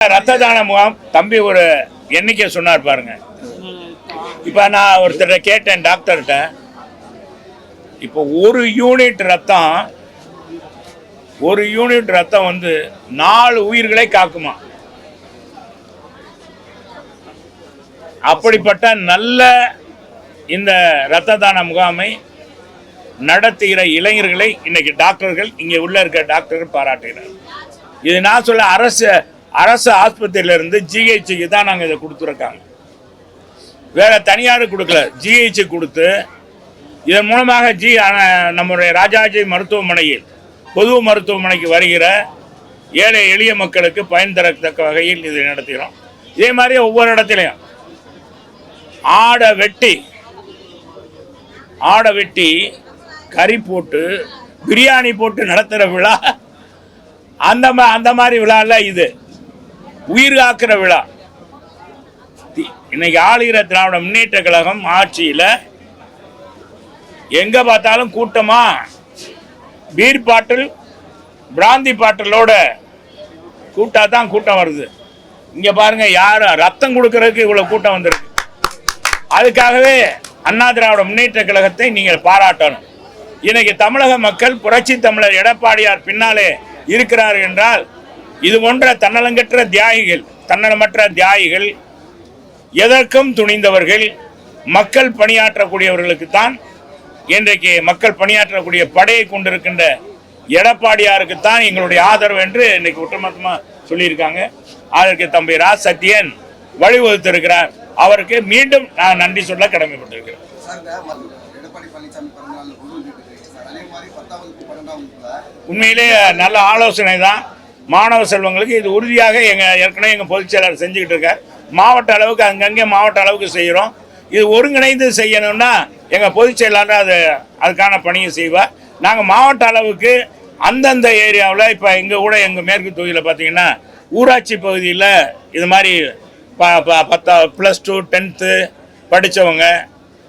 ரத்த தான முகாம் தம்பி ஒரு எண்ணிக்கை சொன்னார் பாருங்க. இப்போ நான் ஒருத்தர் கேட்டேன் டாக்டர்கிட்ட. இப்போ ஒரு யூனிட் ரத்தம் ஒரு யூனிட் ரத்தம் வந்து நாலு உயிர்களை காக்குமா? அப்படிப்பட்ட நல்ல இந்த இரத்த தான முகாமை நடத்துகிற இளைஞர்களை இன்னைக்கு டாக்டர்கள் இங்கே உள்ள இருக்க டாக்டர்கள் பாராட்டுகிறார் இது நான் சொல்ல அரசு அரசு ஆஸ்பத்திரியிலிருந்து ஜிஹெச்சுக்கு தான் நாங்கள் இதை கொடுத்துருக்காங்க. வேற தனியார் கொடுக்கல. ஜிஹெச்சு கொடுத்து இதன் மூலமாக ஜி நம்முடைய ராஜாஜி மருத்துவமனையில் பொது மருத்துவமனைக்கு வருகிற ஏழை எளிய மக்களுக்கு பயன் தரத்தக்க வகையில் இதை நடத்துகிறோம். இதே மாதிரி ஒவ்வொரு இடத்துலையும் ஆடை வெட்டி ஆடை வெட்டி கறி போட்டு பிரியாணி போட்டு நடத்துகிற விழா அந்த அந்த மாதிரி விழாவில் இது. உயிர் காக்கிற விழா. தி- இன்னைக்கு ஆளுகிற திராவிட முன்னேற்ற கழகம் ஆட்சியில் எங்க பார்த்தாலும் கூட்டமா பீர் பாட்டில் பிராந்தி பாட்டிலோட கூட்டா தான் கூட்டம் வருது. இங்க பாருங்க யார் ரத்தம் கொடுக்கறதுக்கு இவ்வளவு கூட்டம் வந்திருக்கு. அதுக்காகவே அண்ணா திராவிட முன்னேற்ற கழகத்தை நீங்கள் பாராட்டணும். இன்னைக்கு தமிழக மக்கள் புரட்சி தமிழர் எடப்பாடியார் பின்னாலே இருக்கிறார் என்றால் இது போன்ற தன்னலங்கற்ற தியாகிகள் தன்னலமற்ற தியாகிகள் எதற்கும் துணிந்தவர்கள் மக்கள் பணியாற்றக்கூடியவர்களுக்கு தான் இன்றைக்கு மக்கள் பணியாற்றக்கூடிய படையை கொண்டிருக்கின்ற எடப்பாடியாருக்கு தான் எங்களுடைய ஆதரவு என்று இன்னைக்கு ஒட்டுமொத்தமாக சொல்லியிருக்காங்க. அதற்கு தம்பி ரா. சத்யன் வழிவகுத்திருக்கிறார் அவருக்கு மீண்டும் நான் நன்றி சொல்ல கடமைப்பட்டிருக்கிறேன். உண்மையிலே நல்ல ஆலோசனை தான் மாணவ செல்வங்களுக்கு இது உறுதியாக எங்கள் ஏற்கனவே எங்கள் பொதுச் செயலாளர் செஞ்சுக்கிட்டு இருக்கார். மாவட்ட அளவுக்கு அங்கங்கே மாவட்ட அளவுக்கு செய்கிறோம். இது ஒருங்கிணைந்து செய்யணும்னா எங்கள் பொதுச் செயலாளர் அது அதுக்கான பணியை செய்வார். நாங்கள் மாவட்ட அளவுக்கு அந்தந்த ஏரியாவில் இப்போ எங்கள் கூட எங்கள் மேற்கு தொகுதியில் பார்த்தீங்கன்னா ஊராட்சி பகுதியில் இது மாதிரி ப ப- பத்தா ப்ளஸ் டூ டென்த்து படித்தவங்க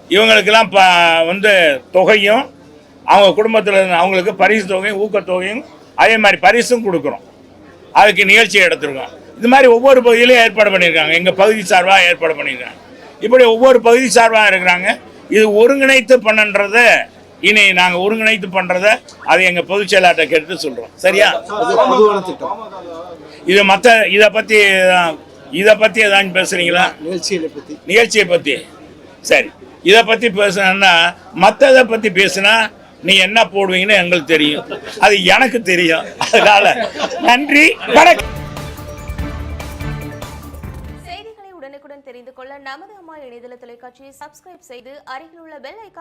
இவங்களுக்கெல்லாம் ப வந்து தொகையும் அவங்க குடும்பத்தில் இருந்து அவங்களுக்கு பரிசு தொகையும் ஊக்கத்தொகையும் அதே மாதிரி பரிசும் கொடுக்குறோம். அதுக்கு நிகழ்ச்சி எடுத்துருக்கோம் இது மாதிரி ஒவ்வொரு பகுதியிலையும் ஏற்பாடு பண்ணியிருக்காங்க. எங்கள் பகுதி சார்பாக ஏற்பாடு பண்ணியிருக்காங்க. இப்படி ஒவ்வொரு பகுதி சார்பாக இருக்கிறாங்க. இது ஒருங்கிணைத்து பண்ணுன்றத இனி நாங்கள் ஒருங்கிணைத்து பண்ணுறத அதை எங்கள் பொதுச் செயலாளர்கிட்ட கேட்டு சொல்கிறோம் சரியா? இது மற்ற இதை பற்றி இதை பற்றி ஏதாச்சும் பேசுகிறீங்களா நிகழ்ச்சிகளை பத்தி. நிகழ்ச்சியை பற்றி சரி. இதை பற்றி பேசணும்னா மற்றதை பற்றி பேசுனா நீ என்ன போடுவீங்கன்னு எங்களுக்கு தெரியும். அது எனக்கு தெரியும். அதனால நன்றி வணக்கம். செய்திகளை உடனுக்குடன் தெரிந்து கொள்ள நமது அம்மா இணையதள தொலைக்காட்சியை சப்ஸ்கிரைப் செய்து அருகில் உள்ள பெல் ஐக்கா